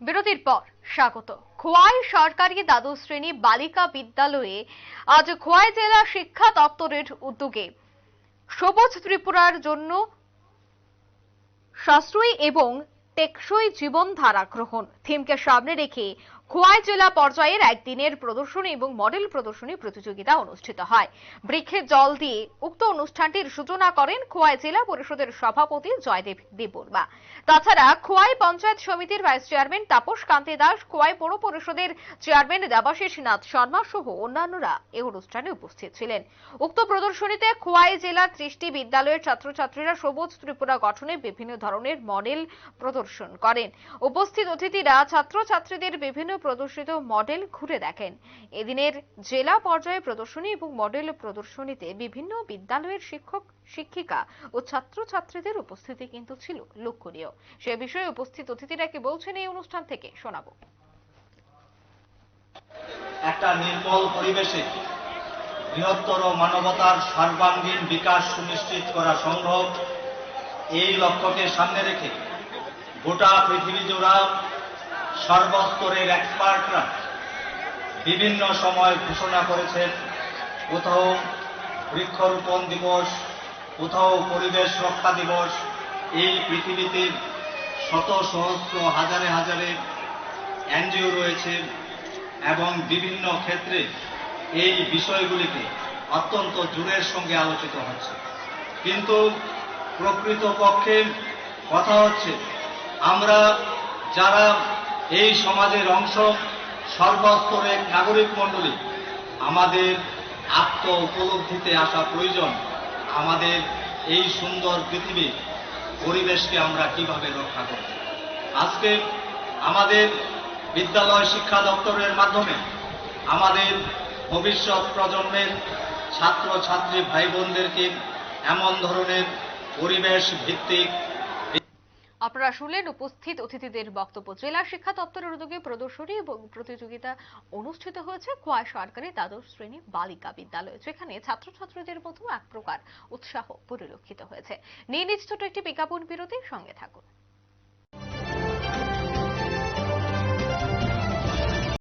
বিরতির পর স্বাগত। খোয়াই সরকারি দ্বাদশ শ্রেণি বালিকা বিদ্যালয়ে আজ খোয়াই জেলা শিক্ষা দপ্তরের উদ্যোগে সবুজ ত্রিপুরার জন্য সাশ্রয়ী এবং টেকসই জীবনধারা গ্রহণ। থিমকে সামনে রেখে খোয়াই জেলা পর্যায়ের একদিনের প্রদর্শনী এবং মডেল প্রদর্শনী প্রতিযোগিতা অনুষ্ঠিত হয়। বৃক্ষে জল দিয়ে উক্ত অনুষ্ঠানটির সূচনা করেন খোয়াই জেলা পরিষদের সভাপতি জয়দেব দেববর্মা। তাছাড়া খোয়াই পঞ্চায়েত সমিতির ভাইস চেয়ারম্যান তাপস কান্তি দাস, খোয়াই পৌর পরিষদের চেয়ারম্যান দেবাশিস নাথ শর্মা সহ অন্যান্যরা এই অনুষ্ঠানে উপস্থিত ছিলেন। উক্ত প্রদর্শনীতে খোয়াই জেলার ত্রিশটি বিদ্যালয়ের ছাত্রছাত্রীরা সবুজ ত্রিপুরা গঠনে বিভিন্ন ধরনের মডেল প্রদর্শন করেন। উপস্থিত অতিথিরা ছাত্রছাত্রীদের বিভিন্ন প্রদর্শিত মডেল ঘুরে দেখেন। এদিনের জেলা পর্যায়ে প্রদর্শনী এবং মডেল প্রদর্শনীতে বিভিন্ন বিদ্যালয়ের শিক্ষক, শিক্ষিকা ও ছাত্রছাত্রীদের উপস্থিতি কিন্তু ছিল লক্ষণীয়। সে বিষয়ে উপস্থিত অতিথিরা কি বলছেন এই অনুষ্ঠান থেকে শোনাবো। একটা নির্মল পরিবেশে বৃহত্তর মানবতার সর্বাঙ্গীন বিকাশ সুনিশ্চিত করা সম্ভব, এই লক্ষ্যকে সামনে রেখে গোটা পৃথিবী জোড়া সর্বস্তরের এক্সপার্টরা বিভিন্ন সময় ঘোষণা করেছেন, কোথাও বৃক্ষরোপণ দিবস, কোথাও পরিবেশ রক্ষা দিবস, এই পৃথিবীতে শত সহস্র, হাজারে হাজারে এনজিও রয়েছে এবং বিভিন্ন ক্ষেত্রে এই বিষয়গুলিকে অত্যন্ত জোরের সঙ্গে আলোচিত হচ্ছে। কিন্তু প্রকৃতপক্ষে কথা হচ্ছে, আমরা যারা এই সমাজের অংশ সর্বস্তরের নাগরিক মণ্ডলী। আমাদের আত্ম উপলব্ধিতে আসা প্রয়োজন। আমাদের এই সুন্দর পৃথিবী পরিবেশকে আমরা কীভাবে রক্ষা করব? আজকে আমাদের বিদ্যালয় শিক্ষা দপ্তরের মাধ্যমে আমাদের ভবিষ্যৎ প্রজন্মের ছাত্র ছাত্রী ভাই বোনদেরকে এমন ধরনের পরিবেশ ভিত্তিক আপনারা শুনলেন উপস্থিত অতিথিদের বক্তব্য। জেলা শিক্ষা দপ্তরের উদ্যোগে প্রদর্শনী এবং প্রতিযোগিতা অনুষ্ঠিত হয়েছে। খোয়াই সরকারি দ্বাদশ শ্রেণি বালিকা বিদ্যালয়ে, যেখানে ছাত্রছাত্রীদের মধ্যেও এক প্রকার উৎসাহ পরিলক্ষিত হয়েছে। নিয়ে নিচ্ছ একটি বিজ্ঞাপন বিরতির সঙ্গে থাকুন।